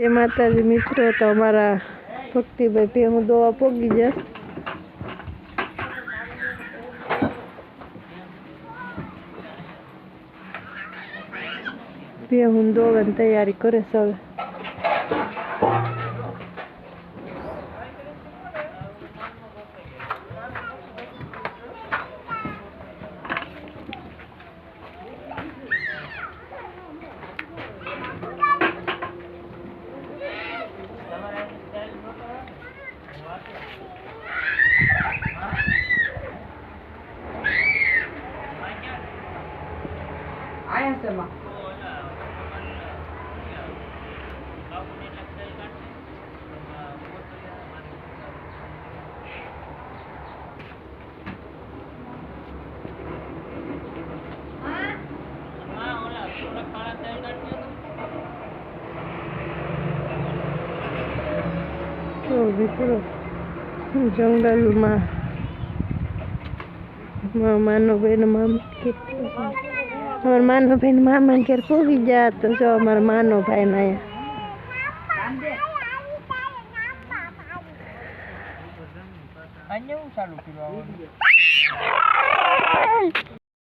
જય માતાજી મિત્રો તો અમારા ભક્તિભાઈ પે હું દવા પોગી જા બે હું દોવાની તૈયારી કરે છે Aynen Sema. Şurada, şurada. જંગલમાં બેન મામા અમારા માનો ભાઈ મામા ઘેર પોગી ગયા તો જો અમારા માનો ભાઈ ને અહીંયા